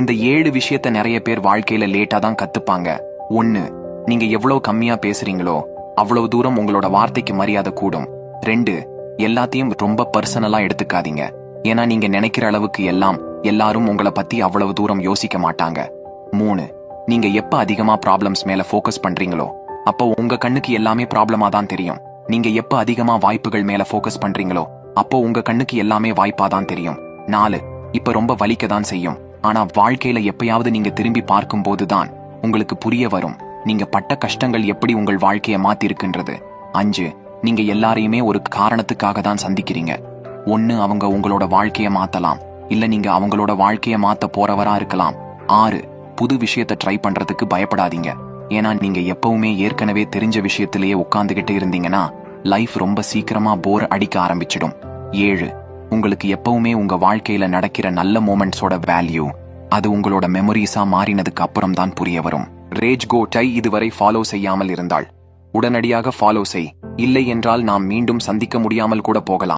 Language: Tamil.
இந்த ஏழு விஷயத்த நிறைய பேர் வாழ்க்கையில லேட்டா தான் கத்துப்பாங்க. ஒன்னு நீங்க எவ்வளவு கம்மியா பேசுறீங்களோ அவ்வளவு தூரம் உங்களோட வார்த்தைக்கு மரியாதை கூடும். ரெண்டு எல்லாத்தையும் ரொம்ப பர்சனலா எடுத்துக்காதீங்க. ஏன்னா நீங்க நினைக்கிற அளவுக்கு எல்லாம் எல்லாரும் உங்களை பத்தி அவ்வளவு தூரம் யோசிக்க மாட்டாங்க. மூணு நீங்க எப்ப அதிகமா ப்ராப்ளம்ஸ் மேல ஃபோக்கஸ் பண்றீங்களோ அப்போ உங்க கண்ணுக்கு எல்லாமே ப்ராப்ளமா தான் தெரியும். நீங்க எப்ப அதிகமா வாய்ப்புகள் மேல ஃபோக்கஸ் பண்றீங்களோ அப்போ உங்க கண்ணுக்கு எல்லாமே வாய்ப்பா தான் தெரியும். நாலு இப்ப ரொம்ப வலிக்க தான் செய்யும். ஆனா வாழ்க்கையில எப்பயாவது நீங்க திரும்பி பார்க்கும் போதுதான் உங்களுக்கு புரிய வரும். நீங்க பட்ட கஷ்டங்கள் எப்படி உங்கள் வாழ்க்கைய மாத்திருக்கின்றது. அஞ்சு நீங்க எல்லாரையுமே ஒரு காரணத்துக்காக தான் சந்திக்கிறீங்க. ஒன்னு அவங்க உங்களோட வாழ்க்கைய மாத்தலாம். இல்ல நீங்க அவங்களோட வாழ்க்கைய மாத்த போறவரா இருக்கலாம். ஆறு புது விஷயத்த ட்ரை பண்றதுக்கு பயப்படாதீங்க. ஏன்னா நீங்க எப்பவுமே ஏற்கனவே தெரிஞ்ச விஷயத்திலேயே உட்காந்துகிட்டு இருந்தீங்கன்னா லைஃப் ரொம்ப சீக்கிரமா போர் அடிக்க ஆரம்பிச்சிடும். ஏழு உங்களுக்கு எப்பவுமே உங்க வாழ்க்கையில நடக்கிற நல்ல மூமெண்ட்ஸோட வேல்யூ அது உங்களோட மெமரிஸா மாறினதுக்கு அப்புறம் தான் புரிய வரும். ரேஜ் கோட்டை இதுவரை ஃபாலோ செய்யாமல் இருந்தாள் உடனடியாக ஃபாலோ செய். இல்லை என்றால் நாம் மீண்டும் சந்திக்க முடியாமல் கூட போகலாம்.